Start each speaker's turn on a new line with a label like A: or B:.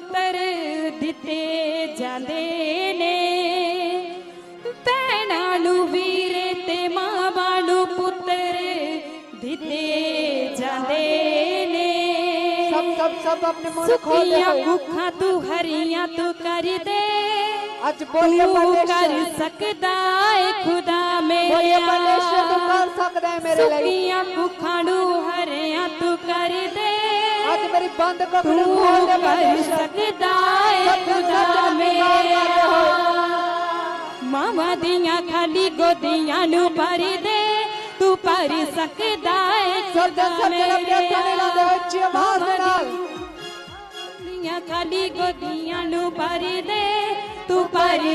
A: पुत्र दिते जाते ने। भैनू वीर ते माँ बालू पुत्र दिते जाते ने। सब
B: सब सब अपने मन सुखिया
A: भुखा तू हरिया तू कर दे।
B: अज बोलिए तू कर
A: सकदा है खुदा मेरे बोलिए परमेश्वर तू कर
B: सकदा है मेरे लिए।
A: सुखिया भुखा तू हरिया तू कर दे। मवां खाली गोदियू भरी तूं भारी खाली गोदियल भरी तूं भारी